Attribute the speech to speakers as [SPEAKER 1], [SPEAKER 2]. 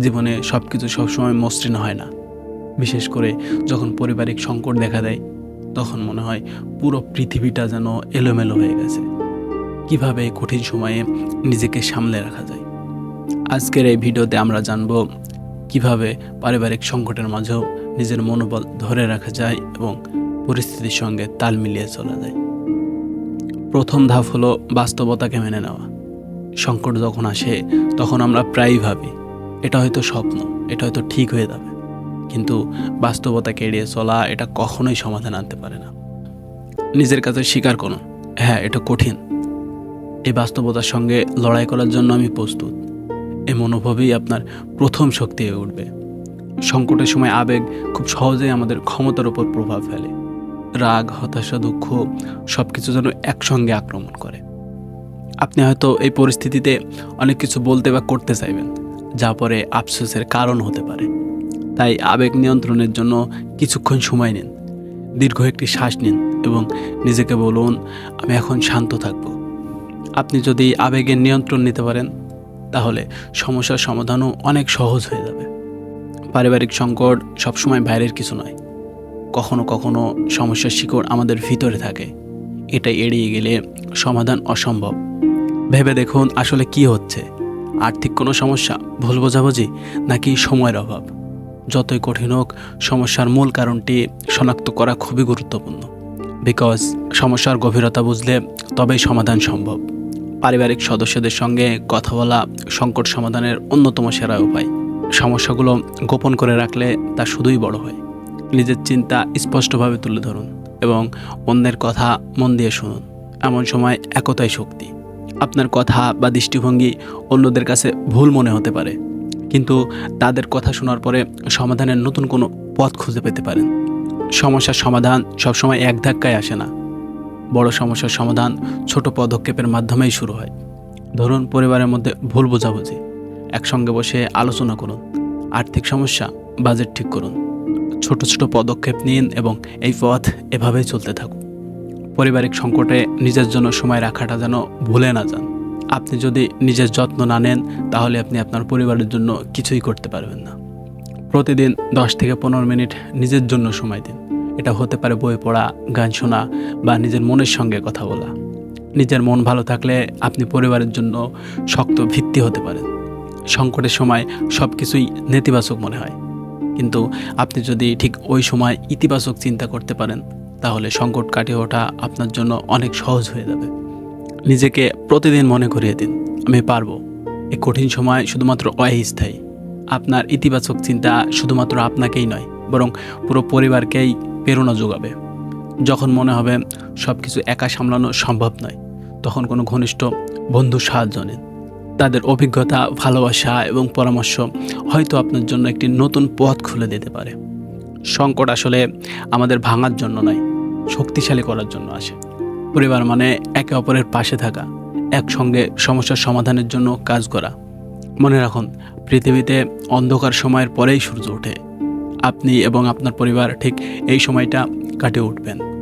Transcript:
[SPEAKER 1] জীবনে সব কিছু সবসময় মসৃণ হয় না। বিশেষ করে যখন পারিবারিক সংকট দেখা দেয়, তখন মনে হয় পুরো পৃথিবীটা যেন এলোমেলো হয়ে গেছে। কীভাবে কঠিন সময়ে নিজেকে সামলে রাখা যায়? আজকের এই ভিডিওতে আমরা জানব কীভাবে পারিবারিক সংকটের মাঝেও নিজের মনোবল ধরে রাখা যায় এবং পরিস্থিতির সঙ্গে তাল মিলিয়ে চলা যায়। প্রথম ধাপ হলো বাস্তবতাকে মেনে নেওয়া। সংকট যখন আসে, তখন আমরা প্রায়ই ভাবি এটা হয়তো স্বপ্ন, এটা হয়তো ঠিক হয়ে যাবে। কিন্তু বাস্তবতাকে এড়িয়ে চলা এটা কখনোই সমাধান আনতে পারে না। নিজের কাছে স্বীকার করুন হ্যাঁ এটা কঠিন। এই বাস্তবতার সঙ্গে লড়াই করার জন্য আমি প্রস্তুত। এই মনোভাবই আপনার প্রথম শক্তি হয়ে উঠবে। সংকটের সময় আবেগ খুব সহজেই আমাদের ক্ষমতার উপর প্রভাব ফেলে। রাগ, হতাশা, দুঃখ সব কিছু যেন একসঙ্গে আক্রমণ করে। আপনি হয়তো এই পরিস্থিতিতে অনেক কিছু বলতে বা করতে চাইবেন। যা পরে আফসোসের কারণ হতে পারে। তাই আবেগ নিয়ন্ত্রণের জন্য কিছুক্ষণ সময় নিন, দীর্ঘ একটি শ্বাস নিন এবং নিজেকে বলুন, আমি এখন শান্ত থাকব। আপনি যদি আবেগের নিয়ন্ত্রণ নিতে পারেন, তাহলে সমস্যার সমাধানও অনেক সহজ হয়ে যাবে। পারিবারিক সংকট সবসময় বাইরের কিছু নয়। কখনো কখনো সমস্যার শিকড় আমাদের ভিতরে থাকে। এটা এড়িয়ে গেলে সমাধান অসম্ভব। ভেবে দেখুন আসলে কি হচ্ছে। আর্থিক কোনো সমস্যা, ভুল বোঝাবুঝি, নাকি সময়ের অভাব? যতই কঠিন হোক, সমস্যার মূল কারণটি শনাক্ত করা খুবই গুরুত্বপূর্ণ। বিকজ সমস্যার গভীরতা বুঝলে তবেই সমাধান সম্ভব। পারিবারিক সদস্যদের সঙ্গে কথা বলা সংকট সমাধানের অন্যতম সেরা উপায়। সমস্যাগুলো গোপন করে রাখলে তা শুধুই বড় হয়। নিজের চিন্তা স্পষ্টভাবে তুলে ধরুন এবং অন্যের কথা মন দিয়ে শুনুন। এমন সময় একতাই শক্তি। আপনার কথা বা দৃষ্টিভঙ্গি অন্যদের কাছে ভুল মনে হতে পারে। কিন্তু তাদের কথা শোনার পরে সমাধানের নতুন কোনো পথ খুঁজে পেতে পারেন। সমস্যার সমাধান সবসময় এক ধাক্কায় আসে না। বড় সমস্যার সমাধান ছোট পদক্ষেপের মাধ্যমেই শুরু হয়। ধরুন, পরিবারের মধ্যে ভুল বোঝাবুঝি। একসঙ্গে বসে আলোচনা করুন। আর্থিক সমস্যা, বাজেট ঠিক করুন। ছোট ছোট পদক্ষেপ নিন এবং এই পথ এভাবেই চলতে থাকুন পারিবারিক সংকটে নিজের জন্য সময় রাখাটা যেন ভুলে না যান। আপনি যদি নিজের যত্ন না নেন, তাহলে আপনি আপনার পরিবারের জন্য কিছুই করতে পারবেন না। প্রতিদিন দশ থেকে পনেরো মিনিট নিজের জন্য সময় দিন। এটা হতে পারে বই পড়া, গান শোনা বা নিজের মনের সঙ্গে কথা বলা। নিজের মন ভালো থাকলে আপনি পরিবারের জন্য শক্ত ভিত্তি হতে পারেন। সংকটের সময় সব কিছুই নেতিবাচক মনে হয়। কিন্তু আপনি যদি ঠিক ওই সময় ইতিবাচক চিন্তা করতে পারেন তাহলে সংকট কাটিয়ে ওঠা আপনার জন্য অনেক সহজ হয়ে যাবে। নিজেকে প্রতিদিন মনে করিয়ে দিন। আমি পারব। এই কঠিন সময় শুধুমাত্র অস্থায়ী। আপনার ইতিবাচক চিন্তা শুধুমাত্র আপনাকেই নয়, বরং পুরো পরিবারকেই প্রেরণা যোগাবে। যখন মনে হবে সব কিছু একা সামলানো সম্ভব নয়, তখন কোনো ঘনিষ্ঠ বন্ধুর সাহায্য নিন। তাদের অভিজ্ঞতা, ভালোবাসা এবং পরামর্শ হয়তো আপনার জন্য একটি নতুন পথ খুলে দিতে পারে। সংকট আসলে আমাদের ভাঙার জন্য নয়, শক্তিশালী করার জন্য আসে। পরিবার মানে একে অপরের পাশে থাকা, একসঙ্গে সমস্যার সমাধানের জন্য কাজ করা। মনে রাখুন, পৃথিবীতে অন্ধকার সময়ের পরেই সূর্য ওঠে। আপনি এবং আপনার পরিবার ঠিক এই সময়টা কাটিয়ে উঠবেন।